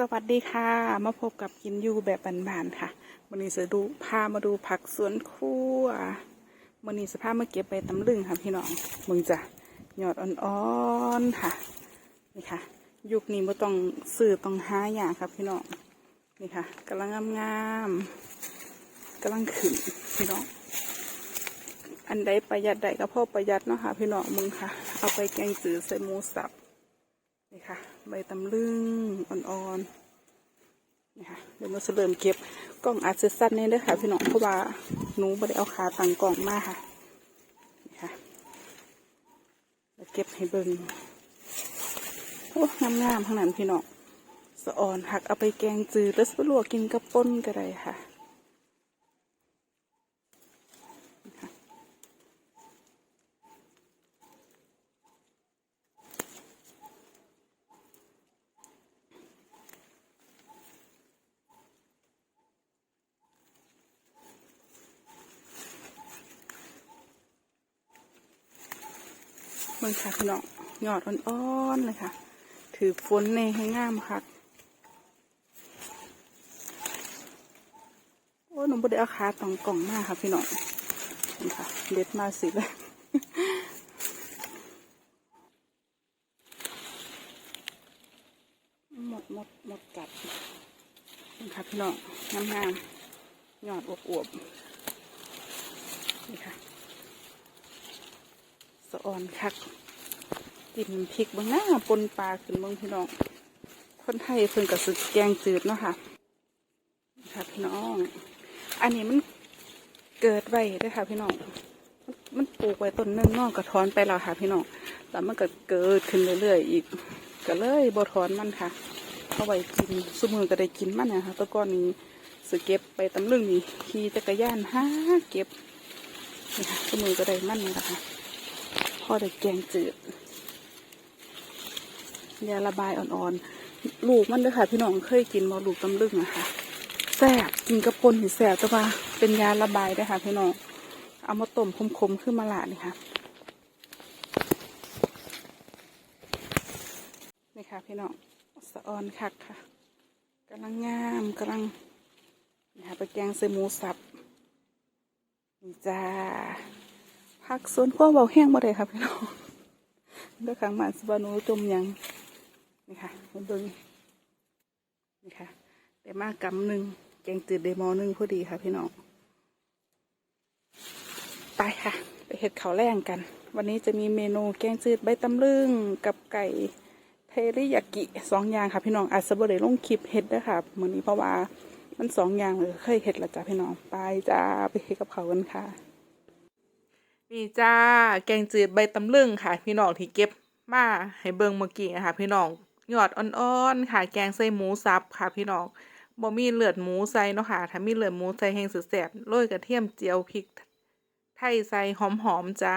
สวัสดีค่ะ มาพบกับกินยูแบบบานๆค่ะวันนี้จะดูพามาดูผักสวนครัววันนี้สภาพมาเก็บใบตำลึงค่ะพี่น้องมึงจะหยอดอ่อนๆค่ะนี่ค่ะ ยุคนี้ไม่ต้องซื้อต้องหาอย่างครับพี่น้องนี่ค่ะกำลังงามๆกำลังขึ้นพี่น้องอันใดประหยัดใดก็พอประหยัดเนาะค่ะพี่น้องมึงค่ะ เอาไปแกงจืดใส่หมูสับ นี่ค่ะ ใบตำลึงอ่อนๆนี่ค่ะเดี๋ยวมาเริ่มเก็บกล่องอาจจะสั้นนี่เด้อค่ะพี่น้องเพราะว่าหนูไม่ได้เอาขาตั้งกล่องมาค่ะนี่ค่ะแล้วเก็บให้เบิ่งโอ้งามๆข้างนั้นพี่น้องสะอ่อนหักเอาไปแกงจืดแล้วสปลวกกินกับป่นก็ได้ค่ะ เบิ่งค่ะพี่น้องยอดอ่อนๆเลยค่ะ ถือฝนในให้งามค่ะโอ้หนูบ่ได้เอาขาตองกล่องมาค่ะพี่น้องนี่ค่ะเด็ดมาสิเลยหมดหมดหมดกัดนี่ค่ะพี่น้องงามๆยอดอวบๆนี่ค่ะ สะ อ่อนคักกินพริกบางหน้าปนปลาขึ้นบางพี่น้อง คนไทยเพิ่นกับสึกแกงจืดเนาะค่ะค่ะพี่น้อง อันนี้มันเกิดไว้ด้วยค่ะพี่น้อง มันปลูกไว้ต้นนึงนอกกระถอนไปแล้วค่ะพี่น้อง แล้วมันก็เกิดขึ้นเรื่อยๆอีก ก็เลยบ่ถอนมันค่ะเอาไว้กินสมือก็ได้กินมันนะคะตะก้อนนี้สึเก็บไปตำลึงนี่ขี่จักรยานหาเก็บนี่ค่ะสมือก็ได้มันนี่แหละค่ะ พอได้แกงจืดยาระบายอ่อนๆ ลูกมันด้วยค่ะ พี่น้องเคยกินมาลูกตำลึงอะค่ะแซ่บกินกระปนหิแซ่บแต่ว่าเป็นยาระบายด้วยค่ะพี่น้อง เอามาต้มคมๆขึ้นมาละนี่ค่ะ นี่ค่ะพี่น้องสะออนคักค่ะกำลังงามกำลังนี่ค่ะไปแกงใส่หมูสับนี่จ้า ผักสวนครัวเบาแห้งบ่ได้ค่ะพี่น้องเด้วยขังหมันสบานูจมยังนี่ค่ะมาเบิ่งนี่ค่ะได้มากกำหนึ่งแกงจืดเดมอหนึ่งพอดีค่ะพี่น้องไปค่ะ ไปเห็ดเขาแรงกัน วันนี้จะมีเมนูแกงจืดใบตำลึงกับไก่เทริยากิสองอย่างค่ะพี่น้องอาจจะบ่ได้ลงคลิปเห็ดด้วยค่ะมื้อนี้เพราะว่ามันสองอย่างเลยเคยเห็ดละจ้ะพี่น้องไปจ้าไปเห็ดกับเขากันค่ะ นี่จ้าแกงจืดใบตำลึงค่ะ พี่น้องที่เก็บมาให้เบิ่งเมื่อกี้นะคะพี่น้องยอดอ่อนๆค่ะ แกงใส่หมูสับค่ะ พี่น้องบ่มีเลือดหมูใส่เนาะค่ะ ถ้ามีเลือดหมูใส่แห้งสุดแซ่บโรยกระเทียมเจียวพริกไทยใส่หอมๆจ้า